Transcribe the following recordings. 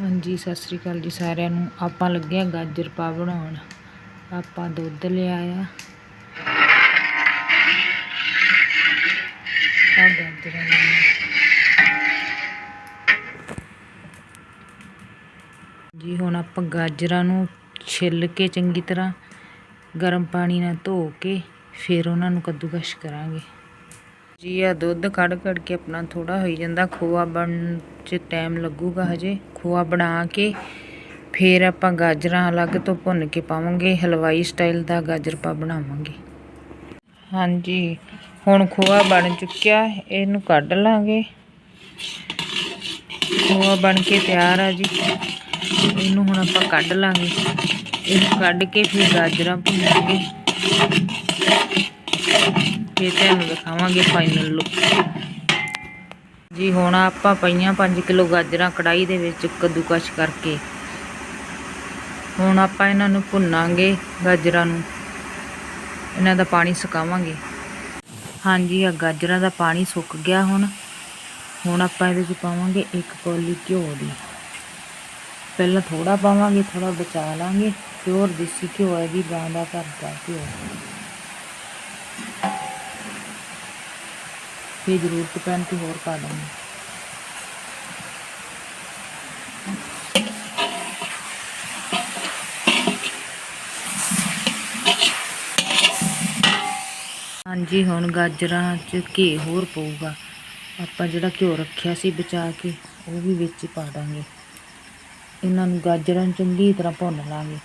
ਹਾਂਜੀ, ਸਤਿ ਸ੍ਰੀ ਅਕਾਲ ਜੀ ਸਾਰਿਆਂ ਨੂੰ। ਆਪਾਂ ਲੱਗੇ ਆ ਗਾਜਰ ਪਾ ਬਣਾਉਣ। ਆਪਾਂ ਦੁੱਧ ਲਿਆ ਆ। ਆ ਗਾਜਰਾਂ ਲਈਆਂ। ਜੀ, ਹੁਣ ਆਪਾਂ ਗਾਜਰਾਂ ਨੂੰ ਛਿੱਲ ਕੇ ਚੰਗੀ ਤਰ੍ਹਾਂ ਗਰਮ ਪਾਣੀ ਨਾਲ ਧੋ ਕੇ ਫਿਰ ਉਹਨਾਂ ਨੂੰ ਕੱਦੂਕਸ਼ ਕਰਾਂਗੇ। ਜੀ ਆ ਦੁੱਧ ਕੱਢ ਕੱਢ ਕੇ ਆਪਣਾ ਥੋੜਾ ਹੋਈ ਜਾਂਦਾ। ਖੋਆ ਬਣਨ ਚ ਟਾਈਮ ਲੱਗੂਗਾ ਹਜੇ। ਖੋਆ ਬਣਾ ਕੇ ਫਿਰ ਆਪਾਂ ਗਾਜਰਾਂ ਅਲੱਗ ਤੋਂ ਭੁੰਨ ਕੇ ਪਾਵਾਂਗੇ। ਹਲਵਾਈ ਸਟਾਈਲ ਦਾ ਗਾਜਰ ਪਾ ਬਣਾਵਾਂਗੇ। ਹਾਂਜੀ, ਹੁਣ ਖੋਆ ਬਣ ਚੁੱਕਿਆ। ਇਹਨੂੰ ਕੱਢ ਲਾਂਗੇ। ਖੋਆ ਬਣ ਕੇ ਤਿਆਰ ਆ ਜੀ। ਇਹਨੂੰ ਹੁਣ ਆਪਾਂ ਕੱਢ ਲਾਂਗੇ। ਇਹਨੂੰ ਕੱਢ ਕੇ ਫਿਰ ਗਾਜਰਾਂ ਭੁੰਨਾਂਗੇ ਫਿਰ ਤੁਹਾਨੂੰ ਦਿਖਾਵਾਂਗੇ ਫਾਈਨਲ ਲੁੱਕ ਜੀ, ਹੁਣ ਆਪਾਂ ਪਈਆਂ 5 ਕਿਲੋ ਗਾਜਰਾਂ ਕੜਾਈ ਦੇ ਵਿੱਚ ਕੱਦੂਕਸ਼ ਕਰਕੇ। ਹੁਣ ਆਪਾਂ ਇਹਨਾਂ ਨੂੰ ਭੁੰਨਾਂਗੇ ਗਾਜਰਾਂ ਨੂੰ। ਇਹਨਾਂ ਦਾ ਪਾਣੀ ਸੁਕਾਵਾਂਗੇ। ਹਾਂਜੀ ਆ ਗਾਜਰਾਂ ਦਾ ਪਾਣੀ ਸੁੱਕ ਗਿਆ ਹੁਣ। ਹੁਣ ਆਪਾਂ ਇਹਦੇ ਵਿੱਚ ਪਾਵਾਂਗੇ ਇੱਕ ਕੌਲੀ ਘਿਓ ਦੀ। ਪਹਿਲਾਂ ਥੋੜਾ ਪਾਵਾਂਗੇ ਥੋੜਾ ਬਚਾ ਲਾਂਗੇ। ਪਿਓਰ ਦੇਸੀ ਘਿਓ ਹੈ ਜੀ, ਗਾਂ ਦਾ ਘਰ ਦਾ ਘਿਓ। ਫਿਰ ਜ਼ਰੂਰਤ ਪੈਣ ਤੇ ਹੋਰ ਪਾ ਦਾਂਗੇ ਹਾਂਜੀ, ਹੁਣ ਗਾਜਰਾਂ 'ਚ ਘੇ ਹੋਰ ਪਊਗਾ। ਆਪਾਂ ਜਿਹੜਾ ਘਿਓ ਰੱਖਿਆ ਸੀ ਬਚਾ ਕੇ, ਉਹ ਵੀ ਵਿੱਚ ਪਾ ਦਾਂਗੇ। ਇਹਨਾਂ ਨੂੰ ਗਾਜਰਾਂ ਚੰਗੀ ਤਰ੍ਹਾਂ ਭੁੰਨ ਲਾਂਗੇ।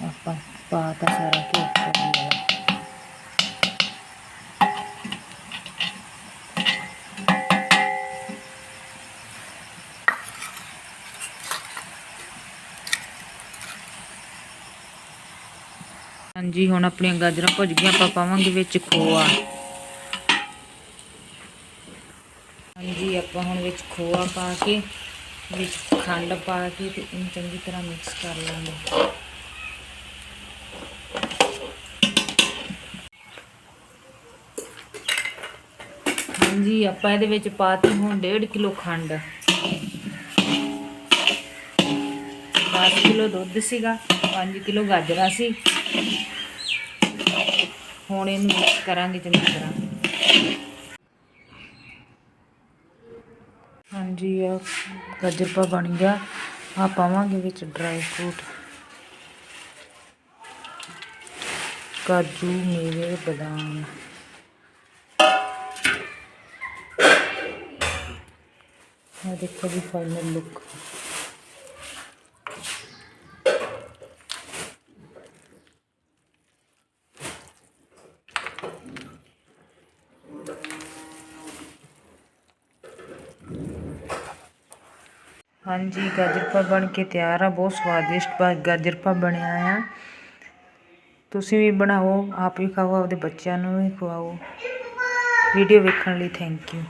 ਆਪਾਂ ਪਾਤਾ ਸਾਰਾ ਘਿਓ ਹਾਂਜੀ, ਹੁਣ ਆਪਣੀਆਂ ਗਾਜਰਾਂ ਭੁੱਜ ਗਈਆਂ, ਆਪਾਂ ਪਾਵਾਂਗੇ ਵਿੱਚ ਖੋਆ। ਹਾਂਜੀ, ਆਪਾਂ ਹੁਣ ਵਿੱਚ ਖੋਆ ਪਾ ਕੇ, ਵਿੱਚ ਖੰਡ ਪਾ ਕੇ ਤੇ ਇਹਨੂੰ ਚੰਗੀ ਤਰ੍ਹਾਂ ਮਿਕਸ ਕਰ ਲਾਂਗੇ। ਹਾਂਜੀ, ਆਪਾਂ ਇਹਦੇ ਵਿੱਚ ਪਾਤੀ ਹੁਣ 1.5 ਕਿਲੋ ਖੰਡ। 10 ਕਿਲੋ ਦੁੱਧ ਸੀਗਾ 5 ਕਿਲੋ ਗਾਜਰਾਂ ਸੀ। ਹੁਣ ਇਹਨੂੰ ਮਿਕਸ ਕਰਾਂਗੇ ਚੰਗੀ ਤਰ੍ਹਾਂ। ਹਾਂਜੀ, ਆ ਗਾਜਰ ਪਾ ਬਣ ਗਿਆ। ਆ ਪਾਵਾਂਗੇ ਵਿੱਚ ਡਰਾਈ ਫਰੂਟ ਕਾਜੂ, ਮੇਵੇ, ਬਦਾਮ। ਆ ਦੇਖੋ ਜੀ ਫਾਈਨਲ ਲੁੱਕ ਹਾਂਜੀ ਗਾਜਰਪਾ ਬਣ ਕੇ ਤਿਆਰ ਆ, ਬਹੁਤ ਸਵਾਦਿਸ਼ਟ ਬਾ- ਗਾਜਰ ਬਣਿਆ ਆ। ਤੁਸੀਂ ਵੀ ਬਣਾਓ, ਆਪ ਵੀ ਖਾਓ, ਆਪਦੇ ਬੱਚਿਆਂ ਨੂੰ ਵੀ ਖਵਾਓ। ਵੀਡੀਓ ਵੇਖਣ ਲਈ ਥੈਂਕ ਯੂ